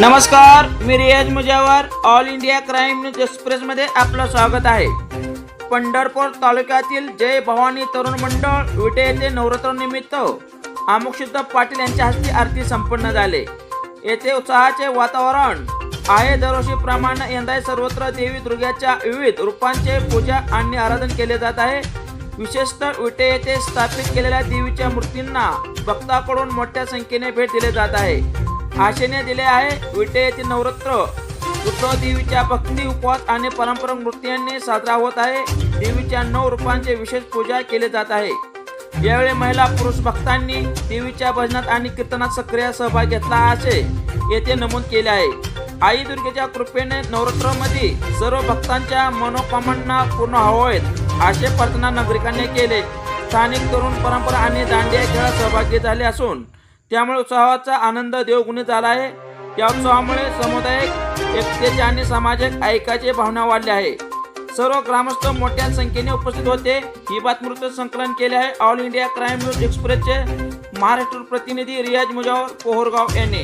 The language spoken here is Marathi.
नमस्कार मी Riyaz Mujawar all India crime news एक्सप्रेसमध्ये आपलं स्वागत आहे. पंढरपूर तालुक्यातील जय भवानी तरुण मंडळ विटे येथे नवरात्रनिमित्त अमुकसिद्ध पाटील यांच्या हस्ते आरती संपन्न झाले. येथे उत्साहाचे वातावरण आहे. दरवर्षीप्रमाणे यंदा सर्वत्र देवी दुर्गाच्या विविध रूपांचे पूजा आणि आराधन केले जात आहे. विशेषतः विटे येथे स्थापित केलेल्या देवीच्या मूर्तींना भक्ताकडून मोठ्या संख्येने भेट दिले जात आहे. आशेने दिले आहे. विटे येथील नवरात्र. उत्सव देवीच्या भक्ती उपवास आणि पारंपरिक नृत्यांनी साजरा होत आहे. देवीच्या नऊ रूपांचे विशेष पूजा केले जात आहे. यावेळी महिला पुरुष भक्तांनी देवीच्या भजनात आणि कीर्तनात सक्रिय सहभाग घेतला असे येथे नमूद केले आहे. आई दुर्गेच्या कृपेने नवरात्रमध्ये सर्व भक्तांच्या मनोकामना पूर्ण हवोत असे प्रार्थना नागरिकांनी केले. स्थानिक तरुण परंपरा आणि दांडिया खेळात सहभागी झाले असून त्यामुळे उत्सवाचा आनंद देवगुणी झाला आहे. या उत्सवामुळे सामुदायिक एकतेचे आणि सामाजिक ऐकाचे भावना वाढली आहे. सर्व ग्रामस्थ मोठ्या संख्येने उपस्थित होते. ही बातमृत संकलन केले आहे ऑल इंडिया क्राईम न्यूज एक्सप्रेसचे महाराष्ट्र प्रतिनिधी रियाज मुजावर पोहरगाव यांनी